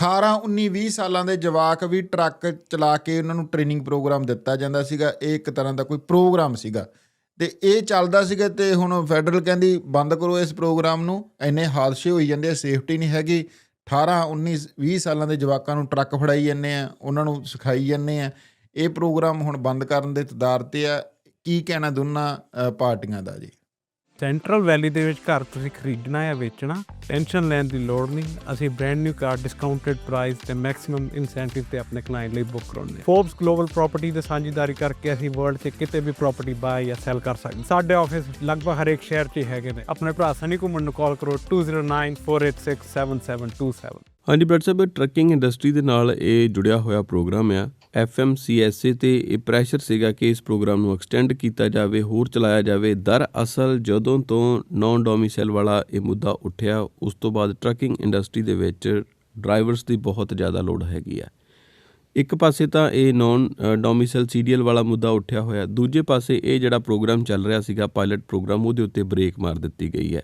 18 19 20 ਸਾਲਾਂ ਦੇ ਜਵਾਕ ਵੀ ਟਰੱਕ ਚਲਾ ਕੇ ਉਹਨਾਂ ਨੂੰ ਟ੍ਰੇਨਿੰਗ ਪ੍ਰੋਗਰਾਮ ਦਿੱਤਾ ਜਾਂਦਾ ਸੀਗਾ। ਇਹ ਇੱਕ ਤਰ੍ਹਾਂ ਦਾ ਕੋਈ ਪ੍ਰੋਗਰਾਮ ਸੀਗਾ। ਤੇ ਇਹ ਚੱਲਦਾ ਸੀਗਾ ਤੇ ਹੁਣ ਫੈਡਰਲ ਕਹਿੰਦੀ ਬੰਦ ਕਰੋ ਇਸ ਪ੍ਰੋਗਰਾਮ ਨੂੰ। ਇੰਨੇ ਹਾਦਸੇ ਹੋਈ ਜਾਂਦੇ ਆ ਸੇਫਟੀ ਨਹੀਂ ਹੈਗੀ। 18 19 20 ਸਾਲਾਂ ਦੇ ਜਵਾਕਾਂ ਨੂੰ ਟਰੱਕ ਫੜਾਈ ਜਾਂਦੇ ਆ, ਉਹਨਾਂ ਨੂੰ ਸਿਖਾਈ ਜਾਂਦੇ ਆ। ਇਹ ਪ੍ਰੋਗਰਾਮ ਹੁਣ ਬੰਦ ਕਰਨ ਦੇ ਤਦਾਰ ਤੇ ਆ। ਕੀ ਕਹਿਣਾ ਦੋਨਾਂ ਪਾਰਟੀਆਂ ਦਾ ਜੀ? ਸੈਂਟਰਲ ਵੈਲੀ ਦੇ ਵਿੱਚ ਘਰ ਤੁਸੀਂ ਖਰੀਦਣਾ ਜਾਂ ਵੇਚਣਾ, ਟੈਨਸ਼ਨ ਲੈਣ ਦੀ ਲੋੜ ਨਹੀਂ। ਅਸੀਂ brand new car discounted price ਤੇ ਮੈਕਸਿਮਮ ਇਨਸੈਂਟਿਵ ਤੇ ਆਪਣੇ ਕਲਾਇੰਟ ਲਈ ਬੁੱਕ ਕਰਾਉਂਦੇ ਫੋਰਬਸ ਗਲੋਬਲ ਪ੍ਰਾਪਰਟੀ ਦੇ ਸਾਂਝੇਦਾਰੀ ਕਰਕੇ ਅਸੀਂ ਵਰਲਡ 'ਚ ਕਿਤੇ ਵੀ ਪ੍ਰਾਪਰਟੀ ਬਾਏ ਜਾਂ ਸੈਲ ਕਰ ਸਕਦੇ ਸਾਡੇ ਆਫਿਸ ਲਗਭਗ ਹਰੇਕ ਸ਼ਹਿਰ 'ਚ ਹੀ ਹੈਗੇ ਨੇ। ਆਪਣੇ ਭਰਾ ਸਨੀ ਘੁੰਮਣ ਨੂੰ ਕਾਲ ਕਰੋ 2094867727 ਹਾਂਜੀ ਬ੍ਰਟ ਸਾਹਿਬ ਟਰੱਕਿੰਗ ਇੰਡਸਟਰੀ ਦੇ ਨਾਲ ਇਹ ਜੁੜਿਆ ਹੋਇਆ ਪ੍ਰੋਗਰਾਮ ਆ। ਐਫਐਮਸੀਐਸਏ ਤੇ ਇਹ ਪ੍ਰੈਸ਼ਰ ਸੀਗਾ ਕਿ ਇਸ ਪ੍ਰੋਗਰਾਮ ਨੂੰ ਐਕਸਟੈਂਡ ਕੀਤਾ ਜਾਵੇ, ਹੋਰ ਚਲਾਇਆ ਜਾਵੇ। ਦਰ ਅਸਲ ਜਦੋਂ ਤੋਂ ਨੌਨ ਡੋਮਿਸਾਈਲ ਵਾਲਾ ਇਹ ਮੁੱਦਾ ਉੱਠਿਆ, ਉਸ ਤੋਂ ਬਾਅਦ ਟਰੱਕਿੰਗ ਇੰਡਸਟਰੀ ਦੇ ਵਿੱਚ ਡਰਾਈਵਰਸ ਦੀ ਬਹੁਤ ਜ਼ਿਆਦਾ ਲੋੜ ਹੈਗੀ ਆ। ਇੱਕ ਪਾਸੇ ਤਾਂ ਇਹ ਨੌਨ ਡੋਮਿਸਾਈਲ ਸੀਡੀਐਲ ਵਾਲਾ ਮੁੱਦਾ ਉੱਠਿਆ ਹੋਇਆ। ਦੂਜੇ ਪਾਸੇ ਇਹ ਜਿਹੜਾ ਪ੍ਰੋਗਰਾਮ ਚੱਲ ਰਿਹਾ ਸੀਗਾ ਪਾਇਲਟ ਪ੍ਰੋਗਰਾਮ ਉਹਦੇ ਉੱਤੇ ਬ੍ਰੇਕ ਮਾਰ ਦਿੱਤੀ ਗਈ ਹੈ।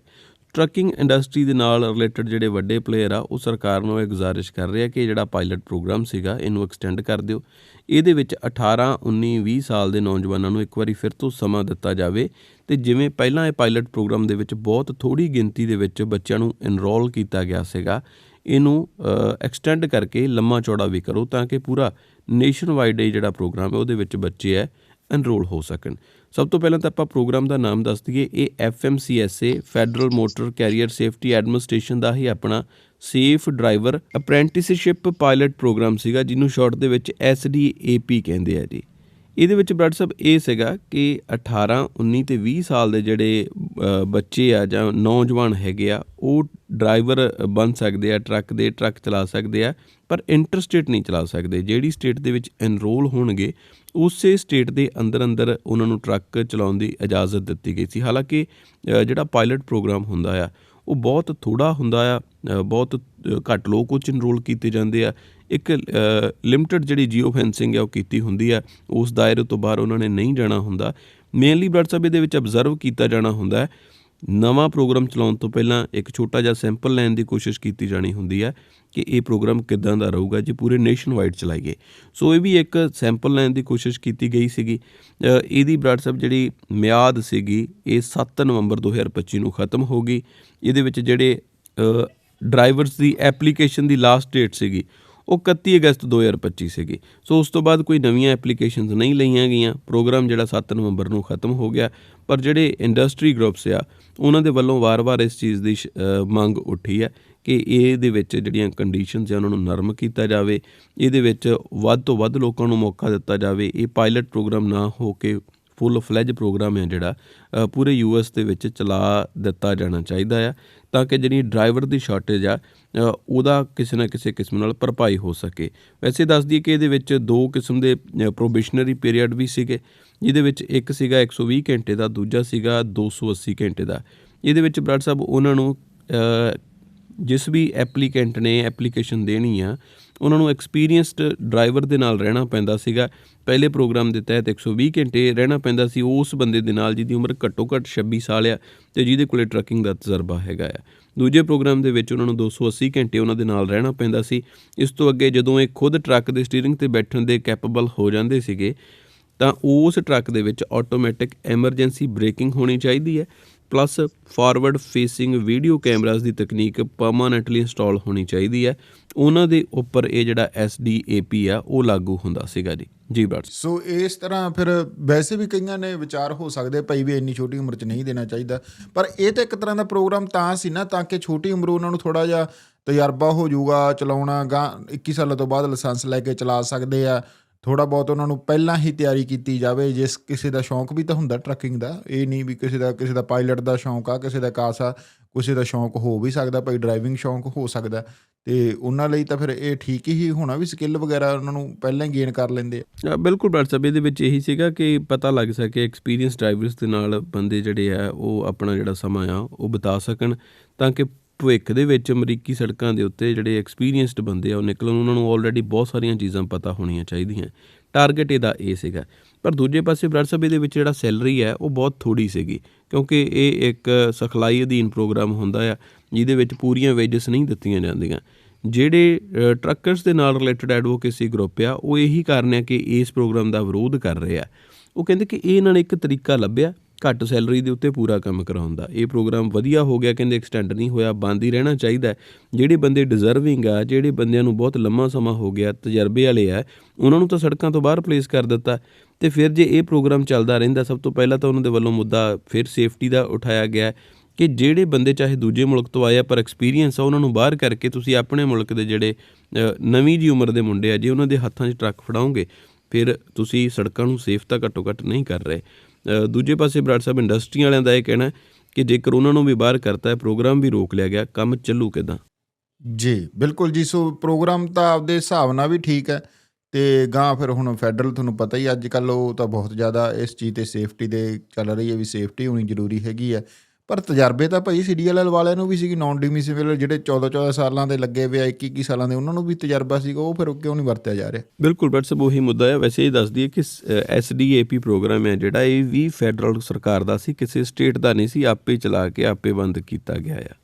ਟਰੱਕਿੰਗ ਇੰਡਸਟਰੀ ਦੇ ਨਾਲ ਰਿਲੇਟਡ ਜਿਹੜੇ ਵੱਡੇ ਪਲੇਅਰ ਆ, ਉਹ ਸਰਕਾਰ ਨੂੰ ਇਹ ਗੁਜ਼ਾਰਿਸ਼ ਕਰ ਰਿਹਾ ਕਿ ਜਿਹੜਾ ਪਾਇਲਟ ਪ੍ਰੋਗਰਾਮ ਸੀਗਾ, ਇਹਨੂੰ ਐਕਸਟੈਂਡ ਕਰ ਦਿਓ। ਇਹਦੇ ਵਿੱਚ 18 19 20 ਸਾਲ ਦੇ ਨੌਜਵਾਨਾਂ ਨੂੰ ਇੱਕ ਵਾਰੀ ਫਿਰ ਤੋਂ ਸਮਾਂ ਦਿੱਤਾ ਜਾਵੇ ਤੇ ਜਿਵੇਂ ਪਹਿਲਾਂ ਇਹ ਪਾਇਲਟ ਪ੍ਰੋਗਰਾਮ ਦੇ ਵਿੱਚ ਬਹੁਤ ਥੋੜੀ ਗਿਣਤੀ ਦੇ ਵਿੱਚ ਬੱਚਿਆਂ ਨੂੰ ਇਨਰੋਲ ਕੀਤਾ ਗਿਆ ਸੀਗਾ, ਇਹਨੂੰ ਐਕਸਟੈਂਡ ਕਰਕੇ ਲੰਮਾ ਚੌੜਾ ਵੀ ਕਰੋ ਤਾਂ ਕਿ ਪੂਰਾ ਨੇਸ਼ਨ ਵਾਈਡ ਇਹ ਜਿਹੜਾ ਪ੍ਰੋਗਰਾਮ ਹੈ, ਉਹਦੇ ਵਿੱਚ ਬੱਚੇ ਹੈ ਐਨਰੋਲ ਹੋ ਸਕਣ। ਸਭ ਤੋਂ ਪਹਿਲਾਂ ਤਾਂ ਆਪਾਂ ਪ੍ਰੋਗਰਾਮ ਦਾ ਨਾਮ ਦੱਸ ਦਈਏ। ਇਹ FMCSA federal motor carrier safety administration ਦਾ ਹੀ ਆਪਣਾ safe driver apprenticeship pilot program ਸੀਗਾ, ਜਿਹਨੂੰ ਸ਼ਾਰਟ ਦੇ ਵਿੱਚ SDAP ਕਹਿੰਦੇ ਆ ਜੀ। ਇਹਦੇ ਵਿੱਚ ਬ੍ਰਡ ਸਾਹਿਬ ਇਹ ਸੀਗਾ ਕਿ 18 19 ਤੇ 20 ਸਾਲ ਦੇ ਜਿਹੜੇ ਬੱਚੇ ਆ ਜਾਂ ਨੌਜਵਾਨ ਹੈਗੇ ਆ, ਉਹ ਡਰਾਈਵਰ ਬਣ ਸਕਦੇ ਆ, ਟਰੱਕ ਦੇ ਟਰੱਕ ਚਲਾ ਸਕਦੇ ਆ, ਪਰ ਇੰਟਰਸਟੇਟ ਨਹੀਂ ਚਲਾ ਸਕਦੇ। ਜਿਹੜੀ ਸਟੇਟ ਦੇ ਵਿੱਚ ਐਨਰੋਲ ਹੋਣਗੇ, ਉਸੇ ਸਟੇਟ ਦੇ ਅੰਦਰ ਅੰਦਰ ਉਹਨਾਂ ਨੂੰ ਟਰੱਕ ਚਲਾਉਣ ਦੀ ਇਜਾਜ਼ਤ ਦਿੱਤੀ ਗਈ ਸੀ। ਹਾਲਾਂਕਿ ਜਿਹੜਾ ਪਾਇਲਟ ਪ੍ਰੋਗਰਾਮ ਹੁੰਦਾ ਆ, ਉਹ ਬਹੁਤ ਥੋੜਾ ਹੁੰਦਾ ਆ ਬਹੁਤ ਘੱਟ ਲੋਕ ਉਹ 'ਚ ਇਨਰੋਲ ਕੀਤੇ ਜਾਂਦੇ ਆ। ਇੱਕ ਲਿਮਟਿਡ ਜਿਹੜੀ ਜੀਓ ਫੈਂਸਿੰਗ ਹੈ ਉਹ ਕੀਤੀ ਹੁੰਦੀ ਆ। ਉਸ ਦਾਇਰੇ ਤੋਂ ਬਾਹਰ ਉਹਨਾਂ ਨੇ ਨਹੀਂ ਜਾਣਾ ਹੁੰਦਾ। ਮੇਨਲੀ ਬਲੱਡ ਸਾਹਿਬ ਇਹਦੇ ਵਿੱਚ ਅਬਜ਼ਰਵ ਕੀਤਾ ਜਾਣਾ ਹੁੰਦਾ ਹੈ ਨਵਾਂ ਪ੍ਰੋਗਰਾਮ ਚਲਾਉਣ ਤੋਂ ਪਹਿਲਾਂ ਇੱਕ ਛੋਟਾ ਜਿਹਾ ਸੈਂਪਲ ਲੈਣ ਦੀ ਕੋਸ਼ਿਸ਼ ਕੀਤੀ ਜਾਣੀ ਹੁੰਦੀ ਹੈ ਕਿ ਇਹ ਪ੍ਰੋਗਰਾਮ ਕਿੱਦਾਂ ਦਾ ਰਹੂਗਾ ਜੇ ਪੂਰੇ ਨੇਸ਼ਨ ਵਾਈਡ ਚਲਾਈਏ ਸੋ ਇਹ ਵੀ ਇੱਕ ਸੈਂਪਲ ਲੈਣ ਦੀ ਕੋਸ਼ਿਸ਼ ਕੀਤੀ ਗਈ ਸੀਗੀ। ਇਹਦੀ ਬਲੱਡ ਸਾਹਿਬ ਜਿਹੜੀ ਮਿਆਦ ਸੀਗੀ, ਇਹ 7 ਨਵੰਬਰ 2025 ਨੂੰ ਖਤਮ ਹੋ ਗਈ। ਇਹਦੇ ਵਿੱਚ ਜਿਹੜੇ ਡਰਾਈਵਰਸ ਦੀ ਐਪਲੀਕੇਸ਼ਨ ਦੀ ਲਾਸਟ ਡੇਟ ਸੀਗੀ ਉਹ 31 ਅਗਸਤ 2025 ਸੀਗੀ। ਸੋ ਉਸ ਤੋਂ ਬਾਅਦ ਕੋਈ ਨਵੀਆਂ ਐਪਲੀਕੇਸ਼ਨਸ ਨਹੀਂ ਲਈਆਂ ਗਈਆਂ। ਪ੍ਰੋਗਰਾਮ ਜਿਹੜਾ 7 ਨਵੰਬਰ ਨੂੰ ਖਤਮ ਹੋ ਗਿਆ। ਪਰ ਜਿਹੜੇ ਇੰਡਸਟਰੀ ਗਰੁੱਪਸ ਆ, ਉਹਨਾਂ ਦੇ ਵੱਲੋਂ ਵਾਰ-ਵਾਰ ਇਸ ਚੀਜ਼ ਦੀ ਸ਼- ਮੰਗ ਉੱਠੀ ਹੈ ਕਿ ਇਹਦੇ ਵਿੱਚ ਜਿਹੜੀਆਂ ਕੰਡੀਸ਼ਨਸ ਆ, ਉਹਨਾਂ ਨੂੰ ਨਰਮ ਕੀਤਾ ਜਾਵੇ। ਇਹਦੇ ਵਿੱਚ ਵੱਧ ਤੋਂ ਵੱਧ ਲੋਕਾਂ ਨੂੰ ਮੌਕਾ ਦਿੱਤਾ ਜਾਵੇ। ਇਹ ਪਾਇਲਟ ਪ੍ਰੋਗਰਾਮ ਨਾ ਹੋ ਕੇ ਫੁੱਲ ਫਲੈਜ ਪ੍ਰੋਗਰਾਮ ਹੈ ਜਿਹੜਾ ਅ, ਪੂਰੇ ਯੂਐਸ ਦੇ ਵਿੱਚ ਚਲਾ ਦਿੱਤਾ ਜਾਣਾ ਚਾਹੀਦਾ ਆ ਤਾਂ ਕਿ ਜਿਹੜੀ ਡਰਾਈਵਰ ਦੀ ਸ਼ਾਰਟੇਜ ਆ ਉਹਦਾ ਕਿਸੇ ਨਾ ਕਿਸੇ ਕਿਸਮ ਨਾਲ ਭਰਪਾਈ ਹੋ ਸਕੇ। ਵੈਸੇ ਦੱਸ ਦਈਏ ਕਿ ਇਹਦੇ ਵਿੱਚ ਦੋ ਕਿਸਮ ਦੇ ਪ੍ਰੋਬੇਸ਼ਨਰੀ ਪੀਰੀਅਡ ਵੀ ਸੀਗੇ ਜਿਹਦੇ ਵਿੱਚ ਇੱਕ ਸੀਗਾ 120 ਘੰਟੇ ਦਾ ਦੂਜਾ ਸੀਗਾ 280 ਘੰਟੇ ਦਾ। ਇਹਦੇ ਵਿੱਚ ਬ੍ਰਡ ਸਾਹਿਬ ਉਹਨਾਂ ਨੂੰ ਜਿਸ ਵੀ ਐਪਲੀਕੈਂਟ ਨੇ ਐਪਲੀਕੇਸ਼ਨ ਦੇਣੀ ਆ, ਉਹਨਾਂ ਨੂੰ ਐਕਸਪੀਰੀਅੰਸਡ ਡਰਾਈਵਰ ਦੇ ਨਾਲ ਰਹਿਣਾ ਪੈਂਦਾ ਸੀਗਾ। ਪਹਿਲੇ ਪ੍ਰੋਗਰਾਮ ਦੇ ਤਹਿਤ 120 ਘੰਟੇ ਰਹਿਣਾ ਪੈਂਦਾ ਸੀ, ਉਸ ਬੰਦੇ ਦੇ ਨਾਲ ਜਿਹਦੀ ਉਮਰ ਘੱਟੋ ਘੱਟ 26 ਸਾਲ ਆ ਤੇ ਜਿਹਦੇ ਕੋਲੇ ਟਰੱਕਿੰਗ ਦਾ ਤਜਰਬਾ ਹੈਗਾ ਆ। ਦੂਜੇ ਪ੍ਰੋਗਰਾਮ ਦੇ ਵਿੱਚ ਉਹਨਾਂ ਨੂੰ 280 ਘੰਟੇ ਉਹਨਾਂ ਦੇ ਨਾਲ ਰਹਿਣਾ ਪੈਂਦਾ ਸੀ। ਇਸ ਤੋਂ ਅੱਗੇ ਜਦੋਂ ਇਹ ਖੁਦ ਟਰੱਕ ਦੇ ਸਟੀਅਰਿੰਗ ਤੇ ਬੈਠਣ ਦੇ ਕੈਪੇਬਲ ਹੋ ਜਾਂਦੇ ਸੀਗੇ, ਤਾਂ ਉਸ ਟਰੱਕ ਦੇ ਵਿੱਚ ਆਟੋਮੈਟਿਕ ਐਮਰਜੈਂਸੀ ਬ੍ਰੇਕਿੰਗ ਹੋਣੀ ਚਾਹੀਦੀ ਹੈ। Plus forward facing video cameras ਦੀ ਤਕਨੀਕ ਪਰਮਾਨੈਂਟਲੀ ਇੰਸਟਾਲ ਹੋਣੀ ਚਾਹੀਦੀ ਹੈ। ਉਹਨਾਂ ਦੇ ਉੱਪਰ ਇਹ ਜਿਹੜਾ SDAP ਆ, ਉਹ ਲਾਗੂ ਹੁੰਦਾ ਸੀਗਾ ਜੀ। ਜੀ ਬ੍ਰਡ ਸੋ ਇਸ ਤਰ੍ਹਾਂ ਫਿਰ ਵੈਸੇ ਵੀ ਕਈਆਂ ਨੇ ਵਿਚਾਰ ਹੋ ਸਕਦੇ ਭਾਈ ਵੀ ਇੰਨੀ ਛੋਟੀ ਉਮਰ 'ਚ ਨਹੀਂ ਦੇਣਾ ਚਾਹੀਦਾ। ਪਰ ਇਹ ਤਾਂ ਇੱਕ ਤਰ੍ਹਾਂ ਦਾ ਪ੍ਰੋਗਰਾਮ ਤਾਂ ਸੀ ਨਾ, ਤਾਂ ਕਿ ਛੋਟੀ ਉਮਰ ਉਹਨਾਂ ਨੂੰ ਥੋੜਾ ਜਿਹਾ ਤਜਰਬਾ ਹੋ ਜਾਊਗਾ, ਚਲਾਉਣਾ, ਗਾਂ 21 ਸਾਲਾਂ ਤੋਂ ਬਾਅਦ ਲਾਇਸੈਂਸ ਲੈ ਕੇ ਚਲਾ ਸਕਦੇ ਆ। ਥੋੜਾ ਬਹੁਤ ਉਹਨਾਂ ਨੂੰ ਪਹਿਲਾਂ ਹੀ ਤਿਆਰੀ ਕੀਤੀ ਜਾਵੇ। ਜਿਸ ਕਿਸੇ ਦਾ ਸ਼ੌਂਕ ਵੀ ਤਾਂ ਹੁੰਦਾ ਟਰੱਕਿੰਗ ਦਾ, ਇਹ ਨਹੀਂ ਵੀ ਕਿਸੇ ਦਾ ਕਿਸੇ ਦਾ ਪਾਇਲਟ ਦਾ ਸ਼ੌਂਕ ਆ, ਕਿਸੇ ਦਾ ਕਾਸਾ ਕਿਸੇ ਦਾ ਸ਼ੌਂਕ ਹੋ ਵੀ ਸਕਦਾ, ਭਾਈ ਡਰਾਈਵਿੰਗ ਸ਼ੌਂਕ ਹੋ ਸਕਦਾ। ਤੇ ਉਹਨਾਂ ਲਈ ਤਾਂ ਫਿਰ ਇਹ ਠੀਕ ਹੀ ਹੋਣਾ ਵੀ ਸਕਿੱਲ ਵਗੈਰਾ ਉਹਨਾਂ ਨੂੰ ਪਹਿਲਾਂ ਹੀ ਗੇਨ ਕਰ ਲੈਂਦੇ ਆ। ਬਿਲਕੁਲ ਬ੍ਰਡ ਸਾਹਿਬ, ਇਹਦੇ ਵਿੱਚ ਇਹੀ ਸੀਗਾ ਕਿ ਪਤਾ ਲੱਗ ਸਕੇ ਐਕਸਪੀਰੀਅੰਸ ਡਰਾਈਵਰਸ ਦੇ ਨਾਲ ਬੰਦੇ ਜਿਹੜੇ ਆ, ਉਹ ਆਪਣਾ ਜਿਹੜਾ ਸਮਾਂ ਆ, ਉਹ ਬਿਤਾ ਸਕਣ, ਤਾਂ ਕਿ ਭਵਿੱਖ ਦੇ ਵਿੱਚ ਅਮਰੀਕੀ ਸੜਕਾਂ ਦੇ ਉੱਤੇ ਜਿਹੜੇ ਐਕਸਪੀਰੀਅੰਸਡ ਬੰਦੇ ਆ, ਉਹ ਨਿਕਲਣ, ਉਹਨਾਂ ਨੂੰ ਆਲਰੇਡੀ ਬਹੁਤ ਸਾਰੀਆਂ ਚੀਜ਼ਾਂ ਪਤਾ ਹੋਣੀਆਂ ਚਾਹੀਦੀਆਂ। ਟਾਰਗੇਟ ਇਹਦਾ ਇਹ ਸੀਗਾ। ਪਰ ਦੂਜੇ ਪਾਸੇ ਬ੍ਰਡ ਸਾਹਿਬ ਇਹਦੇ ਵਿੱਚ ਜਿਹੜਾ ਸੈਲਰੀ ਹੈ, ਉਹ ਬਹੁਤ ਥੋੜੀ ਸੀਗੀ। ਕਿਉਂਕਿ ਇਹ ਇੱਕ ਸਿਖਲਾਈ ਅਧੀਨ ਪ੍ਰੋਗਰਾਮ ਹੁੰਦਾ ਆ, ਜਿਹਦੇ ਵਿੱਚ ਪੂਰੀਆਂ ਵੇਜਸ ਨਹੀਂ ਦਿੱਤੀਆਂ ਜਾਂਦੀਆਂ। ਜਿਹੜੇ ਟਰੱਕਰਸ ਦੇ ਨਾਲ ਰਿਲੇਟਡ ਐਡਵੋਕੇਸੀ ਗਰੁੱਪ ਆ, ਉਹ ਇਹੀ ਕਾਰਨ ਆ ਕਿ ਇਸ ਪ੍ਰੋਗਰਾਮ ਦਾ ਵਿਰੋਧ ਕਰ ਰਹੇ ਆ। ਉਹ ਕਹਿੰਦੇ ਕਿ ਇਹ ਇਹਨਾਂ ਨੇ ਇੱਕ ਤਰੀਕਾ ਲੱਭਿਆ ਘੱਟ ਸੈਲਰੀ ਦੇ ਉੱਤੇ ਪੂਰਾ ਕੰਮ ਕਰਾਉਂਦਾ। ਇਹ ਪ੍ਰੋਗਰਾਮ ਵਧੀਆ ਹੋ ਗਿਆ, ਕਹਿੰਦੇ ਐਕਸਟੈਂਡ ਨਹੀਂ ਹੋਇਆ, ਬੰਦ ਹੀ ਰਹਿਣਾ ਚਾਹੀਦਾ ਜਿਹੜੇ ਬੰਦੇ ਡਿਜ਼ਰਵਿੰਗ ਆ, ਜਿਹੜੇ ਬੰਦਿਆਂ ਨੂੰ ਬਹੁਤ ਲੰਮਾ ਸਮਾਂ ਹੋ ਗਿਆ, ਤਜਰਬੇ ਵਾਲੇ ਆ, ਉਹਨਾਂ ਨੂੰ ਤਾਂ ਸੜਕਾਂ ਤੋਂ ਬਾਹਰ ਪਲੇਸ ਕਰ ਦਿੱਤਾ। ਤੇ ਫਿਰ ਜੇ ਇਹ ਪ੍ਰੋਗਰਾਮ ਚੱਲਦਾ ਰਹਿੰਦਾ, ਸਭ ਤੋਂ ਪਹਿਲਾਂ ਤਾਂ ਉਹਨਾਂ ਦੇ ਵੱਲੋਂ ਮੁੱਦਾ ਫਿਰ ਸੇਫਟੀ ਦਾ ਉਠਾਇਆ ਗਿਆ ਕਿ ਜਿਹੜੇ ਬੰਦੇ ਚਾਹੇ ਦੂਜੇ ਮੁਲਕ ਤੋਂ ਆਏ ਆ, ਪਰ ਐਕਸਪੀਰੀਅੰਸ ਆ, ਉਹਨਾਂ ਨੂੰ ਬਾਹਰ ਕਰਕੇ ਤੁਸੀਂ ਆਪਣੇ ਮੁਲਕ ਦੇ ਜਿਹੜੇ ਨਵੀਂ ਜੀ ਉਮਰ ਦੇ ਮੁੰਡੇ ਆ, ਜੇ ਉਹਨਾਂ ਦੇ ਹੱਥਾਂ 'ਚ ਟਰੱਕ ਫੜਾਓਗੇ, ਫਿਰ ਤੁਸੀਂ ਸੜਕਾਂ ਨੂੰ ਸੇਫ ਤਾਂ ਘੱਟੋ ਘੱਟ ਨਹੀਂ ਕਰ ਰਹੇ। ਦੂਜੇ ਪਾਸੇ ਬਰਾੜ ਸਾਹਿਬ, ਇੰਡਸਟਰੀ ਵਾਲਿਆਂ ਦਾ ਇਹ ਕਹਿਣਾ ਕਿ ਜੇਕਰ ਉਹਨਾਂ ਨੂੰ ਵੀ ਬਾਹਰ ਕਰਤਾ ਹੈ, ਪ੍ਰੋਗਰਾਮ ਵੀ ਰੋਕ ਲਿਆ ਗਿਆ, ਕੰਮ ਚੱਲੂ ਕਿਦਾਂ? ਜੀ, ਬਿਲਕੁਲ ਜੀ। ਸੋ ਪ੍ਰੋਗਰਾਮ ਤਾਂ ਆਪਦੇ ਹਿਸਾਬ ਨਾਲ ਵੀ ਠੀਕ ਹੈ ਤੇ ਗਾਂ ਫਿਰ ਹੁਣ ਫੈਡਰਲ ਤੁਹਾਨੂੰ ਪਤਾ ਹੀ ਅੱਜ ਕੱਲ ਉਹ ਤਾਂ ਬਹੁਤ ਜ਼ਿਆਦਾ ਇਸ ਚੀਜ਼ ਤੇ ਸੇਫਟੀ ਦੇ ਚੱਲ ਰਹੀ ਹੈ ਵੀ ਸੇਫਟੀ ਹੋਣੀ ਜ਼ਰੂਰੀ ਹੈਗੀ ਹੈ। ਪਰ ਤਜਰਬੇ ਤਾਂ ਭਾਈ ਸੀਡੀਐਲ ਵਾਲਿਆਂ ਨੂੰ ਵੀ ਸੀ ਸੀਗੀ ਨਾਨ ਡਿਮਿਸਿਬਲ ਜਿਹੜੇ 14 14 ਸਾਲਾਂ ਦੇ ਲੱਗੇ ਹੋਏ ਆ 21 21 ਸਾਲਾਂ ਦੇ, ਉਹਨਾਂ ਨੂੰ ਵੀ ਤਜਰਬਾ ਸੀਗਾ, ਉਹ ਫਿਰ ਕਿਉਂ ਨਹੀਂ ਵਰਤਿਆ ਜਾ ਰਿਹਾ। ਬਿਲਕੁਲ ਬਟ ਸਭ ਉਹੀ ਮੁੱਦਾ ਹੈ। ਵੈਸੇ ਇਹ ਦੱਸ ਦਈਏ ਕਿ ਐਸਡੀਏਪੀ ਪ੍ਰੋਗਰਾਮ ਹੈ ਜਿਹੜਾ, ਇਹ ਵੀ ਫੈਡਰਲ ਸਰਕਾਰ ਦਾ ਸੀ, ਕਿਸੇ ਸਟੇਟ ਦਾ ਨਹੀਂ ਸੀ, ਆਪੇ ਚਲਾ ਕੇ ਆਪੇ ਬੰਦ ਕੀਤਾ ਗਿਆ ਆ।